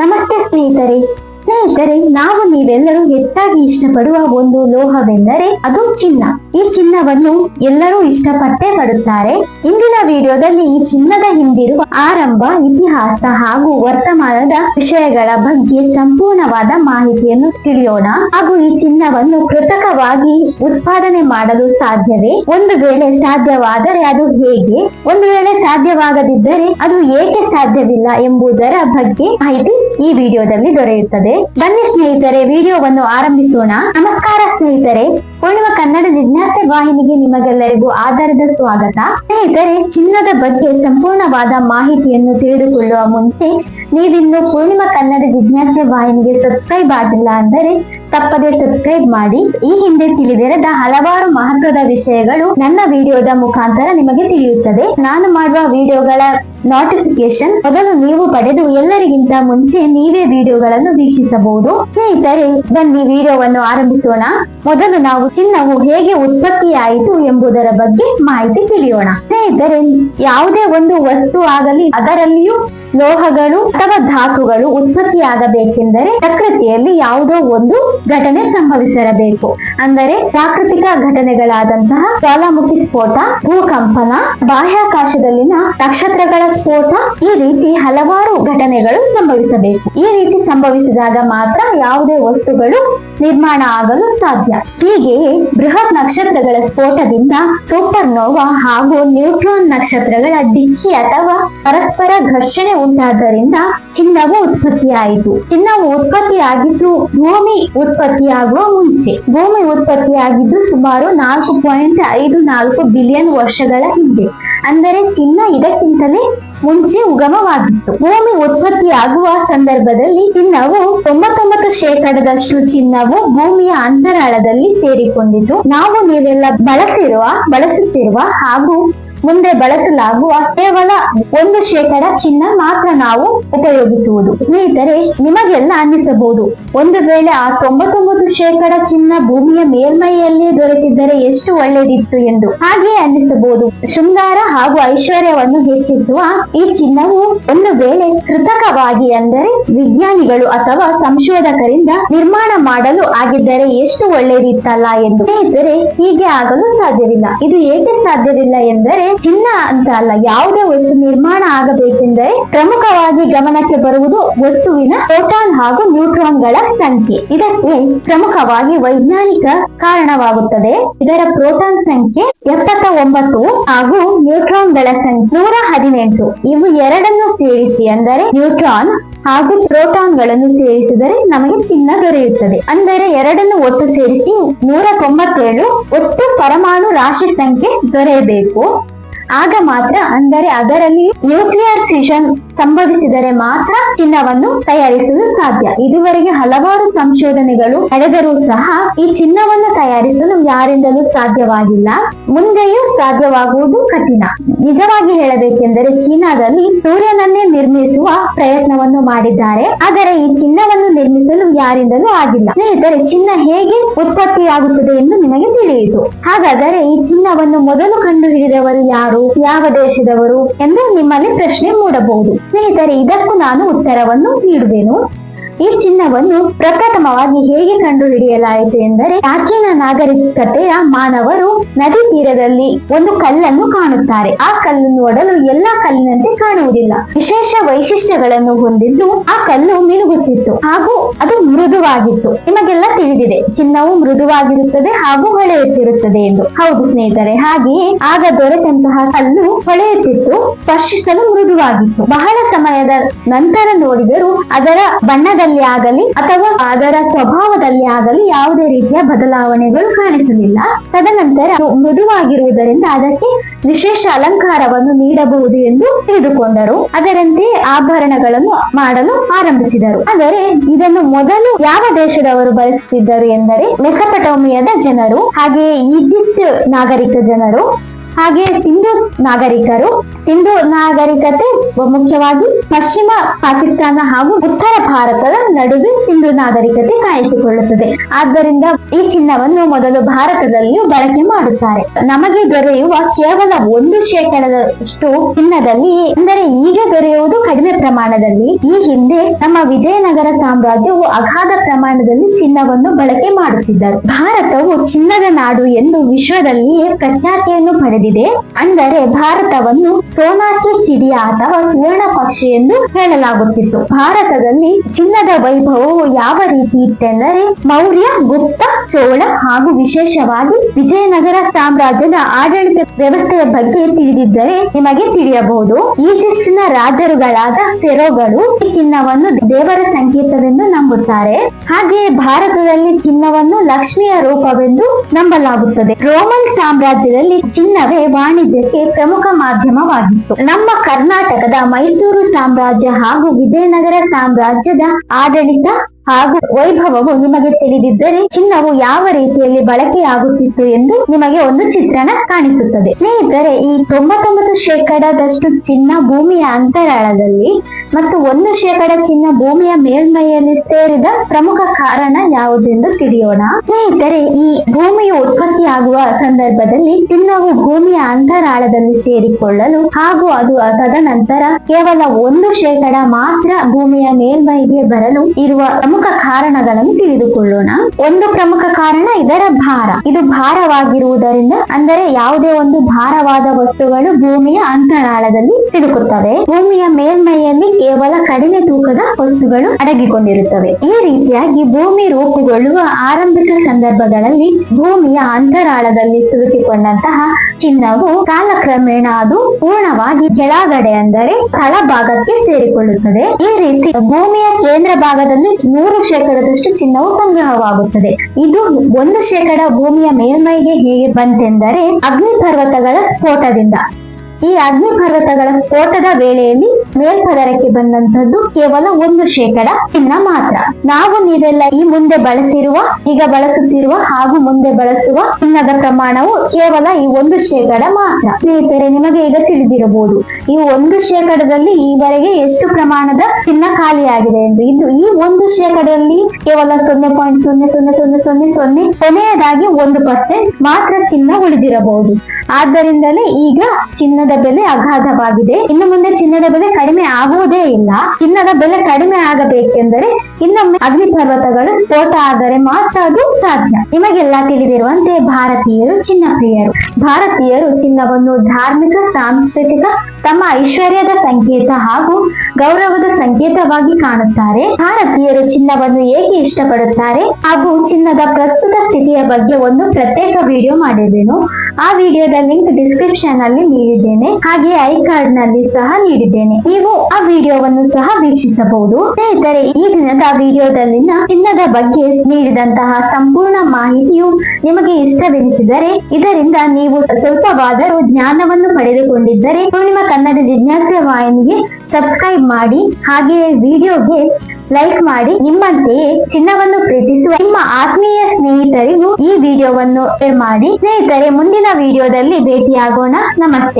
ನಮಸ್ತೆ ಸ್ನೇಹಿತರೆ. ಸ್ನೇಹಿತರೆ, ನಾವು ನೀವೆಲ್ಲರೂ ಹೆಚ್ಚಾಗಿ ಇಷ್ಟಪಡುವ ಒಂದು ಲೋಹವೆಂದರೆ ಅದು ಚಿನ್ನ. ಈ ಚಿನ್ನವನ್ನು ಎಲ್ಲರೂ ಇಷ್ಟಪಟ್ಟೇ ಪಡುತ್ತಾರೆ. ಇಂದಿನ ವಿಡಿಯೋದಲ್ಲಿ ಈ ಚಿನ್ನದ ಹಿಂದಿರುವ ಆರಂಭ, ಇತಿಹಾಸ ಹಾಗೂ ವರ್ತಮಾನದ ವಿಷಯಗಳ ಬಗ್ಗೆ ಸಂಪೂರ್ಣವಾದ ಮಾಹಿತಿಯನ್ನು ತಿಳಿಯೋಣ. ಹಾಗೂ ಈ ಚಿನ್ನವನ್ನು ಕೃತಕವಾಗಿ ಉತ್ಪಾದನೆ ಮಾಡಲು ಸಾಧ್ಯವೇ? ಒಂದು ವೇಳೆ ಸಾಧ್ಯವಾದರೆ ಅದು ಹೇಗೆ? ಒಂದು ವೇಳೆ ಸಾಧ್ಯವಾಗದಿದ್ದರೆ ಅದು ಏಕೆ ಸಾಧ್ಯವಿಲ್ಲ ಎಂಬುದರ ಬಗ್ಗೆ ಮಾಹಿತಿ ಈ ವಿಡಿಯೋದಲ್ಲಿ ದೊರೆಯುತ್ತದೆ. ಬನ್ನಿ ಸ್ನೇಹಿತರೆ, ವಿಡಿಯೋವನ್ನು ಆರಂಭಿಸೋಣ. ನಮಸ್ಕಾರ ಸ್ನೇಹಿತರೆ. ಪೂರ್ಣಿಮಾ ಕನ್ನಡ ಜಿಜ್ಞಾಸೆ ವಾಹಿನಿಗೆ ನಿಮಗೆಲ್ಲರಿಗೂ ಆಧಾರದ ಸ್ವಾಗತ. ಸ್ನೇಹಿತರೆ, ಚಿನ್ನದ ಬಗ್ಗೆ ಸಂಪೂರ್ಣವಾದ ಮಾಹಿತಿಯನ್ನು ತಿಳಿದುಕೊಳ್ಳುವ ಮುಂಚೆ ನೀವಿನ್ನು ಪೂರ್ಣಿಮಾ ಕನ್ನಡ ಜಿಜ್ಞಾಸೆ ವಾಹಿನಿಗೆ ಸಬ್ಸ್ಕ್ರೈಬ್ ಆಗಿಲ್ಲ ಅಂದರೆ ತಪ್ಪದೆ ಸಬ್ಸ್ಕ್ರೈಬ್ ಮಾಡಿ. ಈ ಹಿಂದೆ ತಿಳಿದಿರದ ಹಲವಾರು ಮಹತ್ವದ ವಿಷಯಗಳು ನನ್ನ ವಿಡಿಯೋದ ಮುಖಾಂತರ ನಿಮಗೆ ತಿಳಿಯುತ್ತದೆ. ನಾನು ಮಾಡುವ ವಿಡಿಯೋಗಳ ನೋಟಿಫಿಕೇಶನ್ ಮೊದಲು ನೀವು ಪಡೆದು ಎಲ್ಲರಿಗಿಂತ ಮುಂಚೆ ನೀವೇ ವಿಡಿಯೋಗಳನ್ನು ವೀಕ್ಷಿಸಬಹುದು. ಸ್ನೇಹಿತರೆ, ಬನ್ನಿ ವಿಡಿಯೋವನ್ನು ಆರಂಭಿಸೋಣ. ಮೊದಲು ನಾವು ಚಿನ್ನವು ಹೇಗೆ ಉತ್ಪತ್ತಿಯಾಯಿತು ಎಂಬುದರ ಬಗ್ಗೆ ಮಾಹಿತಿ ತಿಳಿಯೋಣ. ಸ್ನೇಹಿತರೆ, ಯಾವುದೇ ಒಂದು ವಸ್ತು ಆಗಲಿ ಅದರಲ್ಲಿಯೂ ಲೋಹಗಳು ಅಥವಾ ಧಾತುಗಳು ಉತ್ಪತ್ತಿಯಾಗಬೇಕೆಂದರೆ ಪ್ರಕೃತಿಯಲ್ಲಿ ಯಾವುದೋ ಒಂದು ಘಟನೆ ಸಂಭವಿಸಿರಬೇಕು. ಅಂದರೆ ಪ್ರಾಕೃತಿಕ ಘಟನೆಗಳಾದಂತಹ ಜ್ವಾಲಾಮುಖಿ ಸ್ಫೋಟ, ಭೂಕಂಪನ, ಬಾಹ್ಯಾಕಾಶದಲ್ಲಿನ ನಕ್ಷತ್ರಗಳ ಸ್ಫೋಟ, ಈ ರೀತಿ ಹಲವಾರು ಘಟನೆಗಳು ಸಂಭವಿಸಬೇಕು. ಈ ರೀತಿ ಸಂಭವಿಸಿದಾಗ ಮಾತ್ರ ಯಾವುದೇ ವಸ್ತುಗಳು ನಿರ್ಮಾಣ ಆಗಲು ಸಾಧ್ಯ. ಹೀಗೆಯೇ ಬೃಹತ್ ನಕ್ಷತ್ರಗಳ ಸ್ಫೋಟದಿಂದ ಸೂಪರ್ ನೋವಾ ಹಾಗೂ ನ್ಯೂಟ್ರಾನ್ ನಕ್ಷತ್ರಗಳ ಡಿಕ್ಕಿ ಅಥವಾ ಪರಸ್ಪರ ಘರ್ಷಣೆ ಉಂಟಾದ್ದರಿಂದ ಚಿನ್ನವು ಉತ್ಪತ್ತಿಯಾಯಿತು. ಚಿನ್ನವು ಉತ್ಪತ್ತಿಯಾಗಿದ್ದು ಭೂಮಿ ಉತ್ಪತ್ತಿಯಾಗುವ ಮುಂಚೆ. ಭೂಮಿ ಉತ್ಪತ್ತಿಯಾಗಿದ್ದು ಸುಮಾರು ನಾಲ್ಕು ಪಾಯಿಂಟ್ ಐದು ನಾಲ್ಕು ಬಿಲಿಯನ್ ವರ್ಷಗಳ ಹಿಂದೆ. ಅಂದರೆ ಚಿನ್ನ ಇದಕ್ಕಿಂತಲೇ ಮುಂಚೆ ಉಗಮವಾಗಿತ್ತು. ಭೂಮಿ ಉತ್ಪತ್ತಿಯಾಗುವ ಸಂದರ್ಭದಲ್ಲಿ ಚಿನ್ನವು ತೊಂಬತ್ತೊಂಬತ್ತು ಶೇಕಡದಷ್ಟು ಚಿನ್ನವು ಭೂಮಿಯ ಅಂತರಾಳದಲ್ಲಿ ಸೇರಿಕೊಂಡಿತು. ನಾವು ನೀವೆಲ್ಲ ಬಳಸಿರುವ, ಬಳಸುತ್ತಿರುವ ಹಾಗೂ ಮುಂದೆ ಬಳಸಲಾಗುವ ಕೇವಲ ಒಂದು ಶೇಕಡ ಚಿನ್ನ ಮಾತ್ರ ನಾವು ಉಪಯೋಗಿಸುವುದು. ಸ್ನೇಹಿತರೆ, ನಿಮಗೆಲ್ಲ ಅನ್ನಿಸಬಹುದು. ಒಂದು ವೇಳೆ ಆ ತೊಂಬತ್ತೊಂಬತ್ತು ಶೇಕಡ ಚಿನ್ನ ಭೂಮಿಯ ಮೇಲ್ಮೈಯಲ್ಲಿ ದೊರೆತಿದ್ದರೆ ಎಷ್ಟು ಒಳ್ಳೆಯದಿತ್ತು ಎಂದು. ಹಾಗೆಯೇ ಅನ್ನಿಸಬಹುದು. ಶೃಂಗಾರ ಹಾಗೂ ಐಶ್ವರ್ಯವನ್ನು ಹೆಚ್ಚಿಸುವ ಈ ಚಿನ್ನವು ಒಂದು ವೇಳೆ ಕೃತಕವಾಗಿ ಅಂದರೆ ವಿಜ್ಞಾನಿಗಳು ಅಥವಾ ಸಂಶೋಧಕರಿಂದ ನಿರ್ಮಾಣ ಮಾಡಲು ಆಗಿದ್ದರೆ ಎಷ್ಟು ಒಳ್ಳೆಯದಿತ್ತಲ್ಲ ಎಂದು. ಸ್ನೇಹಿತರೆ, ಹೀಗೆ ಆಗಲು ಸಾಧ್ಯವಿಲ್ಲ. ಇದು ಏಕೆ ಸಾಧ್ಯವಿಲ್ಲ ಎಂದರೆ ಚಿನ್ನ ಅಂತ ಅಲ್ಲ, ಯಾವುದೇ ವಸ್ತು ನಿರ್ಮಾಣ ಆಗಬೇಕೆಂದರೆ ಪ್ರಮುಖವಾಗಿ ಗಮನಕ್ಕೆ ಬರುವುದು ವಸ್ತುವಿನ ಪ್ರೋಟಾನ್ ಹಾಗೂ ನ್ಯೂಟ್ರಾನ್ಗಳ ಸಂಖ್ಯೆ. ಇದಕ್ಕೆ ಪ್ರಮುಖವಾಗಿ ವೈಜ್ಞಾನಿಕ ಕಾರಣವಾಗುತ್ತದೆ. ಇದರ ಪ್ರೋಟಾನ್ ಸಂಖ್ಯೆ ಎಪ್ಪತ್ತ ಒಂಬತ್ತು ಹಾಗೂ ನ್ಯೂಟ್ರಾನ್ಗಳ ಸಂಖ್ಯೆ ನೂರ ಹದಿನೆಂಟು. ಇವು ಎರಡನ್ನು ಸೇರಿಸಿ ಅಂದರೆ ನ್ಯೂಟ್ರಾನ್ ಹಾಗೂ ಪ್ರೋಟಾನ್ಗಳನ್ನು ಸೇರಿಸಿದರೆ ನಮಗೆ ಚಿನ್ನ ದೊರೆಯುತ್ತದೆ. ಅಂದರೆ ಎರಡನ್ನು ಒಟ್ಟು ಸೇರಿಸಿ ನೂರ ತೊಂಬತ್ತೇಳು ಒಟ್ಟು ಪರಮಾಣು ರಾಶಿ ಸಂಖ್ಯೆ ದೊರೆಯಬೇಕು. ಆಗ ಮಾತ್ರ ಅಂದರೆ ಅದರಲ್ಲಿ ನ್ಯೂಕ್ಲಿಯರ್ ಫ್ಯೂಷನ್ ಸಂಭವಿಸಿದರೆ ಮಾತ್ರ ಚಿನ್ನವನ್ನು ತಯಾರಿಸಲು ಸಾಧ್ಯ. ಇದುವರೆಗೆ ಹಲವಾರು ಸಂಶೋಧನೆಗಳು ನಡೆದರೂ ಸಹ ಈ ಚಿನ್ನವನ್ನು ತಯಾರಿಸಲು ಯಾರಿಂದಲೂ ಸಾಧ್ಯವಾಗಿಲ್ಲ. ಮುಂದೆಯೂ ಸಾಧ್ಯವಾಗುವುದು ಕಠಿಣ. ನಿಜವಾಗಿ ಹೇಳಬೇಕೆಂದರೆ ಚೀನಾದಲ್ಲಿ ಸೂರ್ಯನನ್ನೇ ನಿರ್ಮಿಸುವ ಪ್ರಯತ್ನವನ್ನು ಮಾಡಿದ್ದಾರೆ. ಆದರೆ ಈ ಚಿನ್ನವನ್ನು ನಿರ್ಮಿಸಲು ಯಾರಿಂದಲೂ ಆಗಿಲ್ಲ. ಸ್ನೇಹಿತರೆ, ಚಿನ್ನ ಹೇಗೆ ಉತ್ಪತ್ತಿಯಾಗುತ್ತದೆ ಎಂದು ನಿಮಗೆ ತಿಳಿಯಿತು. ಹಾಗಾದರೆ ಈ ಚಿನ್ನವನ್ನು ಮೊದಲು ಕಂಡುಹಿಡಿದವರು ಯಾರು? ಯಾವ ದೇಶದವರು? ಎಂದು ನಿಮ್ಮಲ್ಲಿ ಪ್ರಶ್ನೆ ಮೂಡಬಹುದು. ಸ್ನೇಹಿತರೆ ಇದಕ್ಕೂ ನಾನು ಉತ್ತರವನ್ನು ನೀಡುವೆನು. ಈ ಚಿನ್ನವನ್ನು ಪ್ರಪ್ರಥಮವಾಗಿ ಹೇಗೆ ಕಂಡುಹಿಡಿಯಲಾಯಿತು ಎಂದರೆ ಪ್ರಾಚೀನ ನಾಗರಿಕತೆಯ ಮಾನವರು ನದಿ ತೀರದಲ್ಲಿ ಒಂದು ಕಲ್ಲನ್ನು ಕಾಣುತ್ತಾರೆ. ಆ ಕಲ್ಲನ್ನು ಒಡಲು ಎಲ್ಲಾ ಕಲ್ಲಿನಂತೆ ಕಾಣುವುದಿಲ್ಲ. ವಿಶೇಷ ವೈಶಿಷ್ಟ್ಯಗಳನ್ನು ಹೊಂದಿದ್ದು ಆ ಕಲ್ಲು ಮಿನುಗುತ್ತಿತ್ತು ಹಾಗೂ ಅದು ಮೃದುವಾಗಿತ್ತು. ನಿಮಗೆಲ್ಲ ತಿಳಿದಿದೆ, ಚಿನ್ನವು ಮೃದುವಾಗಿರುತ್ತದೆ ಹಾಗೂ ಹೊಳೆಯುತ್ತಿರುತ್ತದೆ ಎಂದು. ಹೌದು ಸ್ನೇಹಿತರೆ, ಹಾಗೆಯೇ ಆಗ ದೊರೆತಂತಹ ಕಲ್ಲು ಹೊಳೆಯುತ್ತಿತ್ತು ಸ್ಪರ್ಶಿಸಲು ಮೃದುವಾಗಿತ್ತು. ಬಹಳ ಸಮಯದ ನಂತರ ನೋಡಿದರೂ ಅದರ ಬಣ್ಣದಲ್ಲಿ ಆಗಲಿ ಅಥವಾ ಅದರ ಸ್ವಭಾವದಲ್ಲಿ ಆಗಲಿ ಯಾವುದೇ ರೀತಿಯ ಬದಲಾವಣೆಗಳು ಕಾಣಿಸಲಿಲ್ಲ ತದನಂತರ ಮೃದುವಾಗಿರುವುದರಿಂದ ಅದಕ್ಕೆ ವಿಶೇಷ ಅಲಂಕಾರವನ್ನು ನೀಡಬಹುದು ಎಂದು ತಿಳಿದುಕೊಂಡರು. ಅದರಂತೆ ಆಭರಣಗಳನ್ನು ಮಾಡಲು ಆರಂಭಿಸಿದರು. ಆದರೆ ಇದನ್ನು ಮೊದಲು ಯಾವ ದೇಶದವರು ಬಳಸುತ್ತಿದ್ದರು ಎಂದರೆ ಮೆಸಪಟೋಮಿಯಾದ ಜನರು, ಹಾಗೆಯೇ ಈಜಿಪ್ಟ್ ನಾಗರಿಕ ಜನರು. ಹಾಗೆ ಸಿಂಧು ನಾಗರಿಕರು ಸಿಂಧು ನಾಗರಿಕತೆ ಮುಖ್ಯವಾಗಿ ಪಶ್ಚಿಮ ಪಾಕಿಸ್ತಾನ ಹಾಗೂ ಉತ್ತರ ಭಾರತದ ನಡುವೆ ಸಿಂಧು ನಾಗರಿಕತೆ ಕಾಯಿಸಿಕೊಳ್ಳುತ್ತದೆ ಆದ್ದರಿಂದ ಈ ಚಿನ್ನವನ್ನು ಮೊದಲು ಭಾರತದಲ್ಲಿಯೂ ಬಳಕೆ ಮಾಡುತ್ತಾರೆ. ನಮಗೆ ದೊರೆಯುವ ಕೇವಲ ಒಂದು ಶೇಕಡದಷ್ಟು ಚಿನ್ನದಲ್ಲಿ, ಅಂದರೆ ಈಗ ದೊರೆಯುವುದು ಕಡಿಮೆ ಪ್ರಮಾಣದಲ್ಲಿ. ಈ ಹಿಂದೆ ನಮ್ಮ ವಿಜಯನಗರ ಸಾಮ್ರಾಜ್ಯವು ಅಗಾಧ ಪ್ರಮಾಣದಲ್ಲಿ ಚಿನ್ನವನ್ನು ಬಳಕೆ ಮಾಡುತ್ತಿದ್ದರು. ಭಾರತವು ಚಿನ್ನದ ನಾಡು ಎಂದು ವಿಶ್ವದಲ್ಲಿಯೇ ಪ್ರಖ್ಯಾತಿಯನ್ನು ಪಡೆದಿದೆ. ಅಂದರೆ ಭಾರತವನ್ನು ಸೋನಾಕಿ ಚಿಡಿಯ ಅಥವಾ ಸುವರ್ಣ ಪಕ್ಷಿ ಎಂದು ಹೇಳಲಾಗುತ್ತಿತ್ತು. ಭಾರತದಲ್ಲಿ ಚಿನ್ನದ ವೈಭವವು ಯಾವ ರೀತಿ ಇತ್ತೆಂದರೆ ಮೌರ್ಯ, ಗುಪ್ತ, ಚೋಳ ಹಾಗೂ ವಿಶೇಷವಾಗಿ ವಿಜಯನಗರ ಸಾಮ್ರಾಜ್ಯದ ಆಡಳಿತ ವ್ಯವಸ್ಥೆಯ ಬಗ್ಗೆ ತಿಳಿದಿದ್ದರೆ ನಿಮಗೆ ತಿಳಿಯಬಹುದು. ಈಜಿಪ್ಟಿನ ರಾಜರುಗಳಾದ ಸೆರೋಗಳು ಈ ಚಿನ್ನವನ್ನು ದೇವರ ಸಂಕೇತವೆಂದು ನಂಬುತ್ತಾರೆ. ಹಾಗೆಯೇ ಭಾರತದಲ್ಲಿ ಚಿನ್ನವನ್ನು ಲಕ್ಷ್ಮಿಯ ರೂಪವೆಂದು ನಂಬಲಾಗುತ್ತದೆ. ರೋಮನ್ ಸಾಮ್ರಾಜ್ಯದಲ್ಲಿ ಚಿನ್ನವೇ ವಾಣಿಜ್ಯಕ್ಕೆ ಪ್ರಮುಖ ಮಾಧ್ಯಮವಾಗಿತ್ತು. ನಮ್ಮ ಕರ್ನಾಟಕದ ಮೈಸೂರು ಸಾಮ್ರಾಜ್ಯ ಹಾಗೂ ವಿಜಯನಗರ ಸಾಮ್ರಾಜ್ಯದ ಆಡಳಿತ ಹಾಗೂ ವೈಭವವು ನಿಮಗೆ ತಿಳಿದಿದ್ದರೆ ಚಿನ್ನವು ಯಾವ ರೀತಿಯಲ್ಲಿ ಬಳಕೆಯಾಗುತ್ತಿತ್ತು ಎಂದು ನಿಮಗೆ ಒಂದು ಚಿತ್ರಣ ಕಾಣಿಸುತ್ತದೆ. ಸ್ನೇಹಿತರೆ, ಈ ತೊಂಬತ್ತೊಂಬತ್ತು ಶೇಕಡದಷ್ಟು ಚಿನ್ನ ಭೂಮಿಯ ಅಂತರಾಳದಲ್ಲಿ ಮತ್ತು ಒಂದು ಶೇಕಡ ಚಿನ್ನ ಭೂಮಿಯ ಮೇಲ್ಮೈಯಲ್ಲಿ ಸೇರಿದ ಪ್ರಮುಖ ಕಾರಣ ಯಾವುದೆಂದು ತಿಳಿಯೋಣ. ಸ್ನೇಹಿತರೆ, ಈ ಭೂಮಿಯು ಉತ್ಪತ್ತಿಯಾಗುವ ಸಂದರ್ಭದಲ್ಲಿ ಚಿನ್ನವು ಭೂಮಿಯ ಅಂತರಾಳದಲ್ಲಿ ಸೇರಿಕೊಳ್ಳಲು ಹಾಗೂ ಅದು ತದನಂತರ ಕೇವಲ ಒಂದು ಶೇಕಡ ಮಾತ್ರ ಭೂಮಿಯ ಮೇಲ್ಮೈಗೆ ಬರಲು ಇರುವ ಕಾರಣಗಳನ್ನು ತಿಳಿದುಕೊಳ್ಳೋಣ. ಒಂದು ಪ್ರಮುಖ ಕಾರಣ ಇದರ ಭಾರ. ಇದು ಭಾರವಾಗಿರುವುದರಿಂದ ಅಂದರೆ ಯಾವುದೇ ಒಂದು ಭಾರವಾದ ವಸ್ತುಗಳು ಭೂಮಿಯ ಅಂತರಾಳದಲ್ಲಿ ಸಿಲುಕುತ್ತವೆ. ಭೂಮಿಯ ಮೇಲ್ಮೈಯಲ್ಲಿ ಕೇವಲ ಕಡಿಮೆ ತೂಕದ ವಸ್ತುಗಳು ಅಡಗಿಕೊಂಡಿರುತ್ತವೆ. ಈ ರೀತಿಯಾಗಿ ಭೂಮಿ ರೂಪುಗೊಳ್ಳುವ ಆರಂಭಿಕ ಸಂದರ್ಭಗಳಲ್ಲಿ ಭೂಮಿಯ ಅಂತರಾಳದಲ್ಲಿ ಸಿಲುಕಿಕೊಂಡಂತಹ ಚಿನ್ನವು ಕಾಲಕ್ರಮೇಣ ಅದು ಪೂರ್ಣವಾಗಿ ಕೆಳಗಡೆ ಅಂದರೆ ತಳಭಾಗಕ್ಕೆ ಸೇರಿಕೊಳ್ಳುತ್ತದೆ. ಈ ರೀತಿ ಭೂಮಿಯ ಕೇಂದ್ರ ಭಾಗದಲ್ಲಿ ನೂರು ಶೇಕಡದಷ್ಟು ಚಿನ್ನವು ಸಂಗ್ರಹವಾಗುತ್ತದೆ. ಇದು ಒಂದು ಶೇಕಡ ಭೂಮಿಯ ಮೇಲ್ಮೈಗೆ ಹೇಗೆ ಬಂತೆಂದರೆ ಅಗ್ನಿ ಪರ್ವತಗಳ ಸ್ಫೋಟದಿಂದ. ಈ ಅಗ್ನಿ ಪರ್ವತಗಳ ಸ್ಫೋಟದ ವೇಳೆಯಲ್ಲಿ ಮೇಲ್ಪದರಕ್ಕೆ ಬಂದಂತದ್ದು ಕೇವಲ ಒಂದು ಶೇಕಡ ಚಿನ್ನ ಮಾತ್ರ. ನಾವು ನೀವೆಲ್ಲ ಈ ಮುಂದೆ ಬಳಸಿರುವ, ಈಗ ಬಳಸುತ್ತಿರುವ ಹಾಗೂ ಮುಂದೆ ಬಳಸುವ ಚಿನ್ನದ ಪ್ರಮಾಣವು ಕೇವಲ ಈ ಒಂದು ಶೇಕಡ ಮಾತ್ರ. ಸ್ನೇಹಿತರೆ, ನಿಮಗೆ ಈಗ ತಿಳಿದಿರಬಹುದು, ಈ ಒಂದು ಶೇಕಡದಲ್ಲಿ ಈವರೆಗೆ ಎಷ್ಟು ಪ್ರಮಾಣದ ಚಿನ್ನ ಖಾಲಿಯಾಗಿದೆ ಎಂದು. ಇದು ಈ ಒಂದು ಶೇಕಡದಲ್ಲಿ ಕೇವಲ ಸೊನ್ನೆ ಪಾಯಿಂಟ್ ಸೊನ್ನೆ ಸೊನ್ನೆ ಸೊನ್ನೆ ಸೊನ್ನೆ ಸೊನ್ನೆ ಕೊನೆಯದಾಗಿ ಒಂದು ಪರ್ಸೆಂಟ್ ಮಾತ್ರ ಚಿನ್ನ ಉಳಿದಿರಬಹುದು. ಆದ್ದರಿಂದಲೇ ಈಗ ಚಿನ್ನದ ಬೆಲೆ ಅಗಾಧವಾಗಿದೆ. ಇನ್ನು ಮುಂದೆ ಚಿನ್ನದ ಬೆಲೆ ಕಡಿಮೆ ಆಗುವುದೇ ಇಲ್ಲ. ಚಿನ್ನದ ಬೆಲೆ ಕಡಿಮೆ ಆಗಬೇಕೆಂದರೆ ಇನ್ನೊಮ್ಮೆ ಅಗ್ನಿ ಪರ್ವತಗಳು ಸ್ಫೋಟ ಆದರೆ ಮಾತ್ರ ಅದು ಸಾಧ್ಯ. ನಿಮಗೆಲ್ಲ ತಿಳಿದಿರುವಂತೆ ಭಾರತೀಯರು ಚಿನ್ನ ಪ್ರಿಯರು ಭಾರತೀಯರು ಚಿನ್ನವನ್ನು ಧಾರ್ಮಿಕ, ಸಾಂಸ್ಕೃತಿಕ ತಮ್ಮ ಐಶ್ವರ್ಯದ ಸಂಕೇತ ಹಾಗೂ ಗೌರವದ ಸಂಕೇತವಾಗಿ ಕಾಣುತ್ತಾರೆ. ಭಾರತೀಯರು ಚಿನ್ನವನ್ನು ಏಕೆ ಇಷ್ಟಪಡುತ್ತಾರೆ? ಹಾಗೂ ಚಿನ್ನದ ಪ್ರಸ್ತುತ ಸ್ಥಿತಿಯ ಬಗ್ಗೆ ಒಂದು ಪ್ರತ್ಯೇಕ ವಿಡಿಯೋ ಮಾಡಿದ್ದೇನು? ಆ ವಿಡಿಯೋದ ಲಿಂಕ್ ಡಿಸ್ಕ್ರಿಪ್ಷನ್ ಅಲ್ಲಿ ನೀಡಿದ್ದೇನೆ. ಹಾಗೆ ಐ ಕಾರ್ಡ್ನಲ್ಲಿ ಸಹ ನೀಡಿದ್ದೇನೆ. ನೀವು ಆ ವಿಡಿಯೋವನ್ನು ಸಹ ವೀಕ್ಷಿಸಬಹುದು. ಸ್ನೇಹಿತರೆ, ಈ ದಿನದ ವಿಡಿಯೋದಲ್ಲಿನ ಚಿನ್ನದ ಬಗ್ಗೆ ನೀಡಿದಂತಹ ಸಂಪೂರ್ಣ ಮಾಹಿತಿಯು ನಿಮಗೆ ಇಷ್ಟವೆನಿಸಿದರೆ, ಇದರಿಂದ ನೀವು ಸ್ವಲ್ಪವಾದರೂ ಜ್ಞಾನವನ್ನು ಪಡೆದುಕೊಂಡಿದ್ದರೆ ಪೂರ್ಣಿಮಾ ಕನ್ನಡ ಜಿಜ್ಞಾಸೆ ವಾಹಿನಿಗೆ ಸಬ್ಸ್ಕ್ರೈಬ್ ಮಾಡಿ ಹಾಗೆ ವಿಡಿಯೋಗೆ ಲೈಕ್ ಮಾಡಿ, ನಿಮ್ಮಂತೆಯೇ ಚಿನ್ನವನ್ನು ಪ್ರೀತಿಸುವ ನಿಮ್ಮ ಆತ್ಮೀಯ ಸ್ನೇಹಿತರಿಗೂ ಈ ವಿಡಿಯೋವನ್ನು ಶೇರ್ ಮಾಡಿ. ಸ್ನೇಹಿತರೆ, ಮುಂದಿನ ವಿಡಿಯೋದಲ್ಲಿ ಭೇಟಿಯಾಗೋಣ. ನಮಸ್ತೆ.